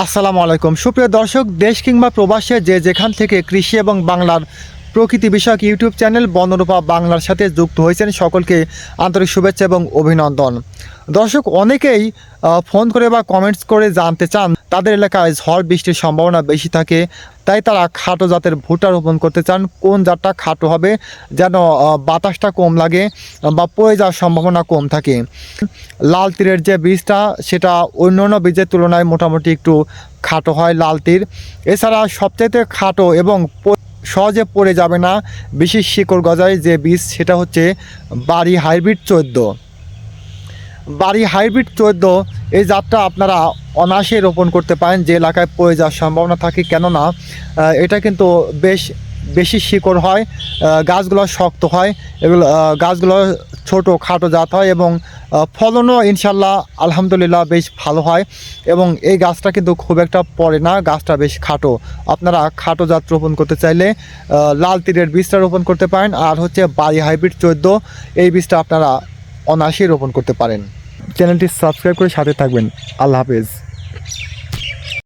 আসসালামু আলাইকুম। সুপ্রিয় দর্শক দেশ কিংবা প্রবাসে যে যেখান থেকে কৃষি এবং বাংলার প্রকৃতি বিষয়ক ইউটিউব চ্যানেল বনরূপা বাংলার সাথে যুক্ত হয়েছেন সকলকে আন্তরিক শুভেচ্ছা এবং অভিনন্দন। দর্শক, অনেকেই ফোন করে বা কমেন্টস করে জানতে চান, তাদের এলাকায় ঝড় বৃষ্টির সম্ভাবনা বেশি থাকে, তাই তারা খাটো জাতের ভুট্টা রোপণ করতে চান, কোন জাতটা খাটো হবে, যেন বাতাসটা কম লাগে বা পড়ে যাওয়ার সম্ভাবনা কম থাকে। লাল তীরের যে বীজটা, সেটা অন্য অন্য বীজের তুলনায় মোটামুটি একটু খাটো হয় লাল তীর। এছাড়া সবচাইতে খাটো এবং সহজে পড়ে যাবে না। বেশি শিকড় গজায় যে বীজ, সেটা হচ্ছে বাড়ি হাইব্রিড চোদ্দ বাড়ি হাইব্রিড চোদ্দ এই জাতটা আপনারা অনায়াসে রোপণ করতে পারেন যে এলাকায় পড়ে যাওয়ার সম্ভাবনা থাকে। কেননা এটা কিন্তু বেশ বেশি শিকড় হয় গাছগুলো শক্ত হয়, এগুলো গাছগুলো ছোট খাটো জাত হয় এবং ফলনও ইনশাল্লাহ, আলহামদুলিল্লাহ বেশ ভালো হয় এবং এই গাছটা কিন্তু খুব একটা পড়ে না, গাছটা বেশ খাটো। আপনারা খাটো জাত রোপণ করতে চাইলে লাল তীরের বীজটা রোপণ করতে পারেন আর হচ্ছে বাড়ি হাইব্রিড চোদ্দ, এই বীজটা আপনারা অনায়াসেই রোপণ করতে পারেন। চ্যানেলটি সাবস্ক্রাইব করে সাথে থাকবেন। আল্লাহ হাফেজ।